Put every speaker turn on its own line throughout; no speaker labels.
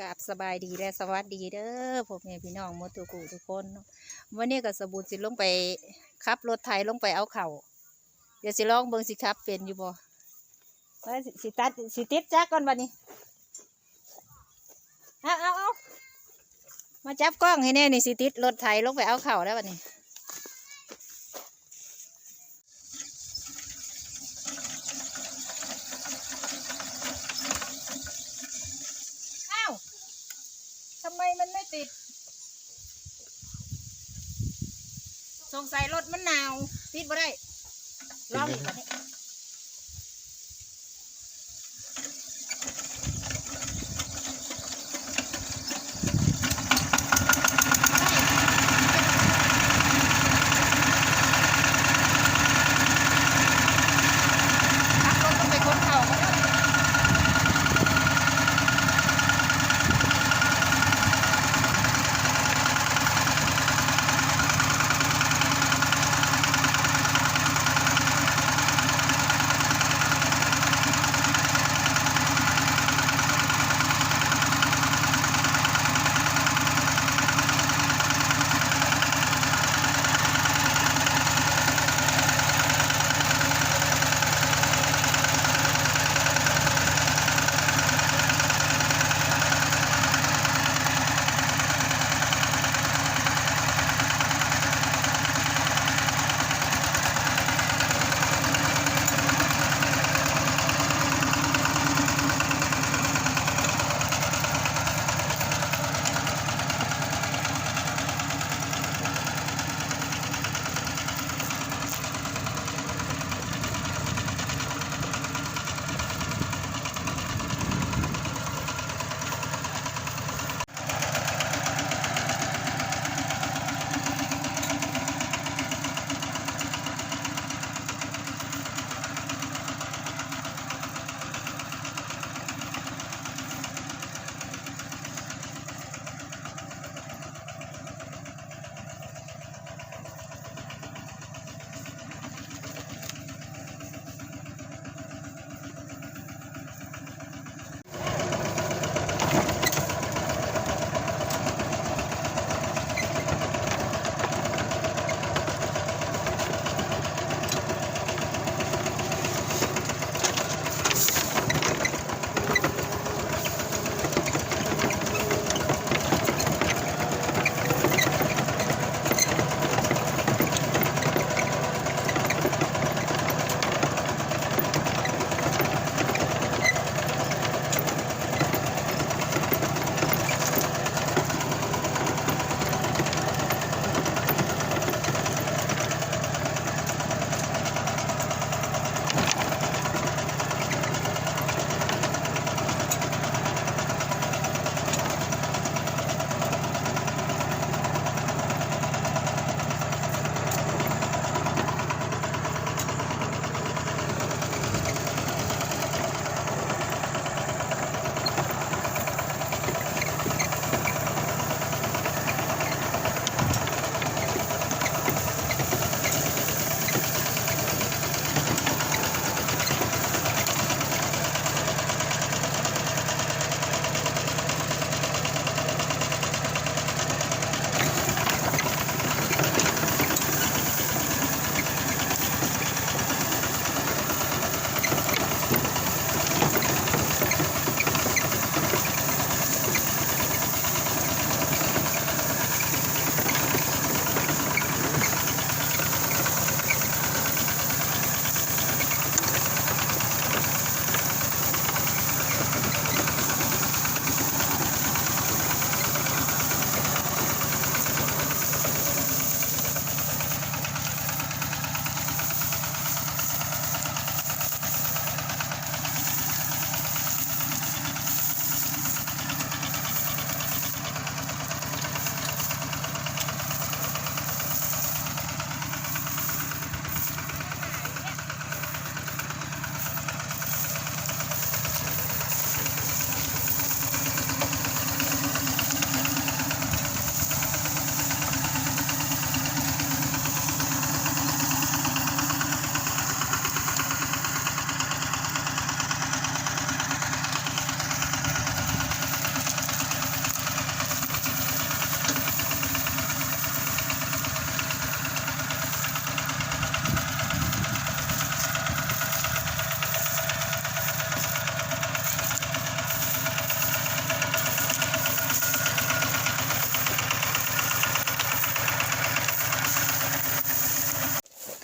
กราบสบายดีและสวัสดีเด้อพ่อแม่พี่น้องมดทุกูทุกคนเนาะวันนี้ก็สบู่สิลงไปขับรถไถลงไปเอาเข่าเดี๋ยวสิลองเบิ่งสิครับเป็นอยู่บ่ว่าสิตัดสิติดจักก่อนวันนี้เอาเอาเอามาจับกล้องให้แน่นี่สิติดรถไถลงไปเอาเข่าแล้ววันนี้อ้าวทำไมมันไม่ติด สงสัยรถมันหนาวติดบ่ได้ลองอีกวันนี้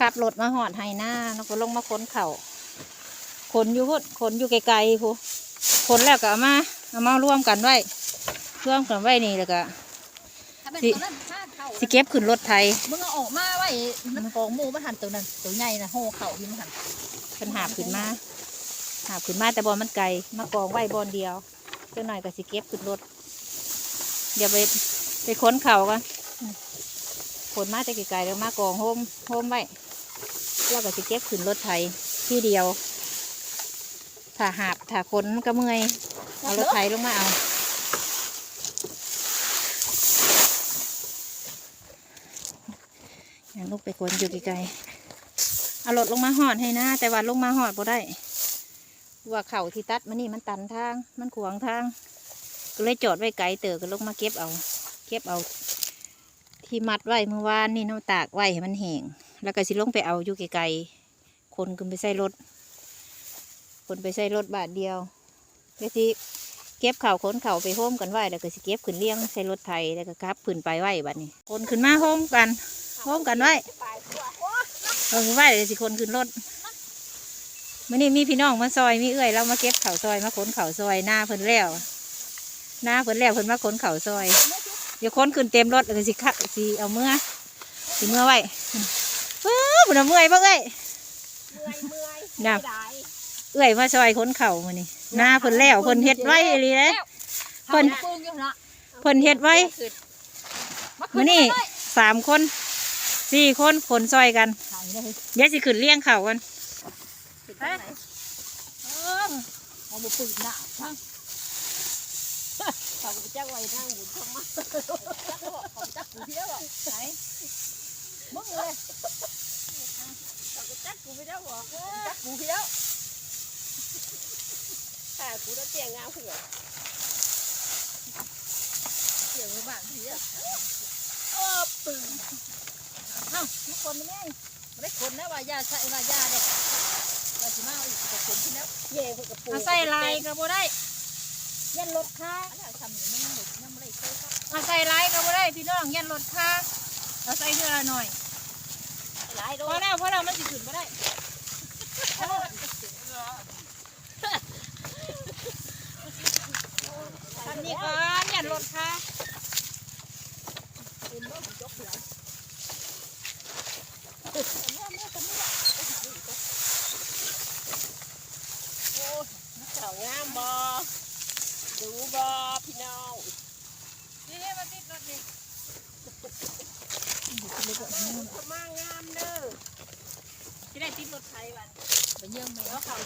ขับรถมาหอดไฮหน้าแล้วก็ลงมาค้นเข่าขนอยู่พุ่นขนอยู่ไกลๆพูขนแล้วก็เอามาเอามาร่วมกันไว้ร่วมกันไว้นี่แล้วก็
ถ้าเป็น
สิ
ตัวนั้นถ้าเข่า
สิเก็บขึ้นรถไทย
มึงเอาออกมาไว้มันกองหมูมันหันตัวนั้นตัวใหญ่นะโห่เข่าที่มันหัน
เป็นหาบขึ้นมาหาบขึ้นมาแต่บอลมันไกลมากองไว้บอลเดียวเจ้าหน่อยก็สิเก็บขึ้นรถ เดี๋ยวไปไปค้นเข่ากันอืมขนมาแต่ไกลๆแล้วมากองโฮมโฮมไว้ แล้วก็สิเก็บขึ้นรถไทยที่เดียวถ้าหาบถ้าขนก็เมื่อยเอารถไถลงมาเอาอย่างลูกไปกวนอยู่ไกลๆเอารถลงมาหอดให้นะ แต่ว่าลงมาหอดบ่ได้ว่าเข่าที่ตัดมันนี่มันตันทาง มันขวางทาง ก็เลยจอดไว้ไกลเต๋อก็ลงมาเก็บเอา เก็บเอา ที่มัดไว้เมื่อวานนี่เน้ำตากไว้ให้มันแห้ง แล้วก็สิลงไปเอาอยู่ไกลๆคนขึ้นไปใส่รถ คนไปใส่รถบาทเดียวก็สิเก็บเข่าวขนเข่าไปโฮมกันไว้แล้วก็สิเก็บขึ้นเลี้ยงใส่รถไทยแล้วก็ครับขึ้นไปไว้บัดนี้ คนขึ้นมาโฮมกันโฮมกันไว้
ปลายตัว
เออไว้เลยสิคนขึ้นรถมื่อนี้มีพี่น้องมาซอยมีเอื้อยเรามาเก็บเข่าซอยมาขนเข่าซอยหน้าเพิ่นแล้วหน้าเพิ่นแล้วเพิ่นมาขนเข่าซอยเดี๋ยวขนขึ้นเต็มรถแล้วก็สิคะสิเอาเมื่อสิเมื่อไว้ ว้าวพุ่นเมื่อยบ่เอ้ย
เมื่อยเมื่อย
น่ะ
ไม่ได้
เอ้ยมาซอยขนเข่ามื้อนี้หน้าเพิ่นแล้วเพิ่นเฮ็ดไว้อีหลีเลยเพิ่นเพิ่นเฮ็ดไว้มื้อนี้สามคนสี่คนขนซอยกันเดี๋ยวสิขึ้นเลี้ยงเข่ากัน
เออเอาปืนหน้าทั้งเขาก็ไปจ้างไว้ทางบุญทำมาจักบอกเขาจักกูเพี้ยวบอไหน มึงเลยเขาก็จักกูไม่ได้บอกจักกูเพี้ยวแต่กูต้องเตียงงามขึ้นเหรอเตียงบ้านเพี้ยวเออปืนเอ้าทุกคนไม่ได้ไม่ได้คนนะว่ายาใส่ว่ายาเด็กเราสิมาเอาอีกกระผมที่แล้วเย่พวกกระปุก
เอาใส่ลายก็บ่ได้
ยันรถค้าอันนี้ทำอย่างนี้หมดยังไม่ได้เคยครับ
เอาใส่ลายก็บ่ได้พี่น้องยันรถค่า เอาใส่เทื่อละหน่อย
หลายโด
พอนแล้วพอแล้วมันสิขึ้นบ่ได้ทำนี้ก่อนยันรถค่า
เป็นรถยกหลังเสางามบอดูบอพี่น้อง
นี่ให้มาติดรถดิ
ข มางามเด้อ
ที่ได้ติดรถไทยบัด
ไปเยี่ยมแมวเขา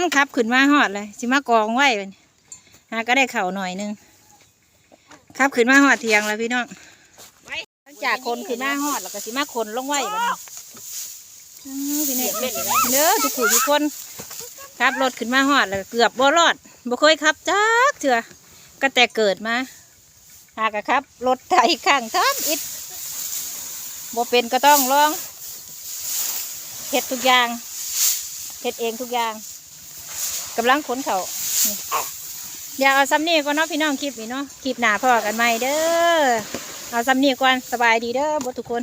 มครับขึ้นมาหอดเลย สิมากองไว้บัดนี้หาก็ได้เข่าหน่อยนึงครับขึ้นมาหอดเทียงแล้วพี่น้องหลังจากคนขึ้นมาหอดแล้วก็สิมาคนลงไว้บัดนี้อืมพี่เนี่ยเด้อทุกผู้ทุกคนครับรถขึ้นมาหอดแล้วเกือบบ่รอดบ่เคยขับจักเถื่อก็แต่เกิดมาหากะครับรถไถข้างทำอิดบ่เป็นก็ต้องลองเฮ็ดทุกอย่างเฮ็ดเองทุกอย่าง กำลังขนเขาเดี๋ยวเอาซ้ำนี่ก่อนเนาะพี่น้องคลิปนี้เนาะคลิปหนาพอกันใหม่เด้อเอาซ้ำนี่ก่อนสบายดีเด้อบ่ทุกคน